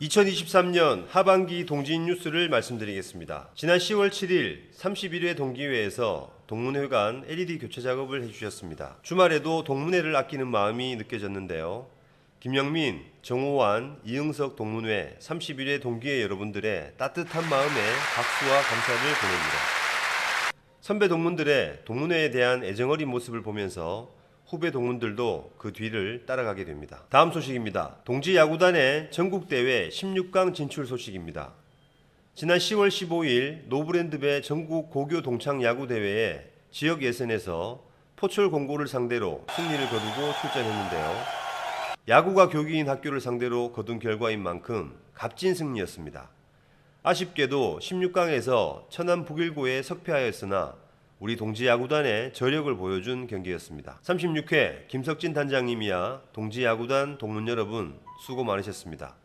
2023년 하반기 동지인 뉴스를 말씀드리겠습니다. 지난 10월 7일 31회 동기회에서 동문회관 LED 교체 작업을 해주셨습니다. 주말에도 동문회를 아끼는 마음이 느껴졌는데요. 김영민, 정호환, 이응석 동문회 31회 동기회 여러분들의 따뜻한 마음에 박수와 감사를 보냅니다. 선배 동문들의 동문회에 대한 애정어린 모습을 보면서 후배 동문들도 그 뒤를 따라가게 됩니다. 다음 소식입니다. 동지 야구단의 전국 대회 16강 진출 소식입니다. 지난 10월 15일 노브랜드배 전국 고교 동창 야구 대회에 지역 예선에서 포철 공고를 상대로 승리를 거두고 출전했는데요. 야구가 교기인 학교를 상대로 거둔 결과인 만큼 값진 승리였습니다. 아쉽게도 16강에서 천안 북일고에 석패하였으나 우리 동지 야구단의 저력을 보여준 경기였습니다. 36회 김석진 단장님이야 동지 야구단 동문 여러분 수고 많으셨습니다.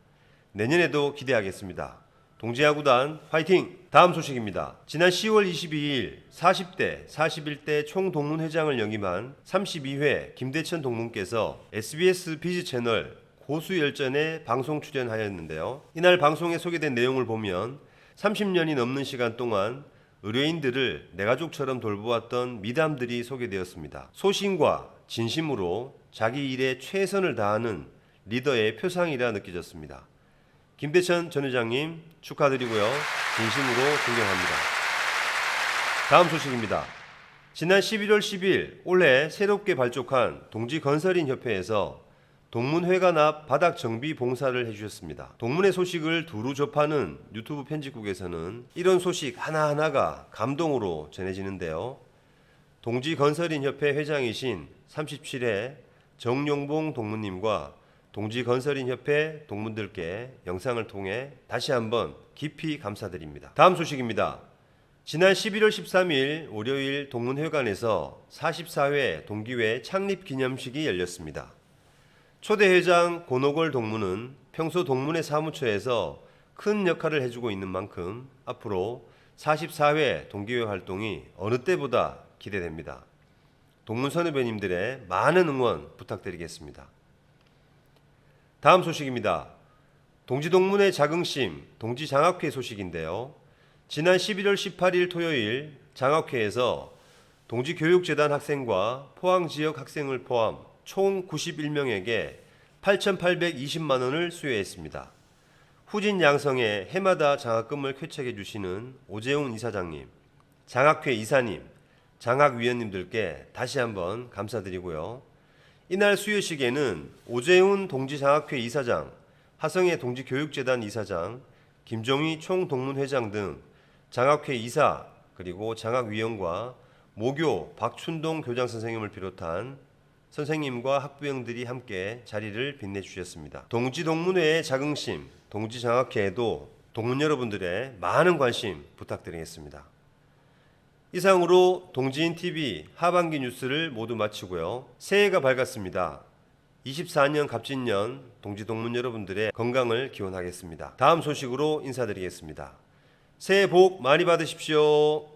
내년에도 기대하겠습니다. 동지 야구단 화이팅! 다음 소식입니다. 지난 10월 22일 40대, 41대 총 동문회장을 영임한 32회 김대천 동문께서 SBS 비즈 채널 고수열전에 방송 출연하였는데요. 이날 방송에 소개된 내용을 보면 30년이 넘는 시간 동안 의뢰인들을 내 가족처럼 돌보았던 미담들이 소개되었습니다. 소신과 진심으로 자기 일에 최선을 다하는 리더의 표상이라 느껴졌습니다. 김대천 전 회장님 축하드리고요. 진심으로 존경합니다. 다음 소식입니다. 지난 11월 10일 올해 새롭게 발족한 동지건설인 협회에서 동문회관 앞 바닥 정비 봉사를 해주셨습니다. 동문회 소식을 두루 접하는 유튜브 편집국에서는 이런 소식 하나하나가 감동으로 전해지는데요. 동지건설인협회 회장이신 37회 정용봉 동무님과 동지건설인협회 동문들께 영상을 통해 다시 한번 깊이 감사드립니다. 다음 소식입니다. 지난 11월 13일 월요일 동문회관에서 44회 동기회 창립 기념식이 열렸습니다. 초대 회장 고노걸 동무는 평소 동문회 사무처에서 큰 역할을 해주고 있는 만큼 앞으로 44회 동기회 활동이 어느 때보다 기대됩니다. 동문 선후배님들의 많은 응원 부탁드리겠습니다. 다음 소식입니다. 동지동문회 자긍심 동지장학회 소식인데요. 지난 11월 18일 토요일 장학회에서 동지교육재단 학생과 포항 지역 학생을 포함 총 91명에게 8,820만 원을 수여했습니다. 후진 양성의 해마다 장학금을 쾌척해 주시는 오재훈 이사장님, 장학회 이사님, 장학위원님들께 다시 한번 감사드리고요. 이날 수여식에는 오재훈 동지장학회 이사장, 하성의 동지교육재단 이사장, 김종희 총동문회장 등 장학회 이사 그리고 장학위원과 모교 박춘동 교장 선생님을 비롯한 선생님과 학부형들이 함께 자리를 빛내주셨습니다. 동지동문회의 자긍심, 동지장학회에도 동문 여러분들의 많은 관심 부탁드리겠습니다. 이상으로 동지인 TV 하반기 뉴스를 모두 마치고요. 새해가 밝았습니다. 24년 갑진년 동지 동문 여러분들의 건강을 기원하겠습니다. 다음 소식으로 인사드리겠습니다. 새해 복 많이 받으십시오.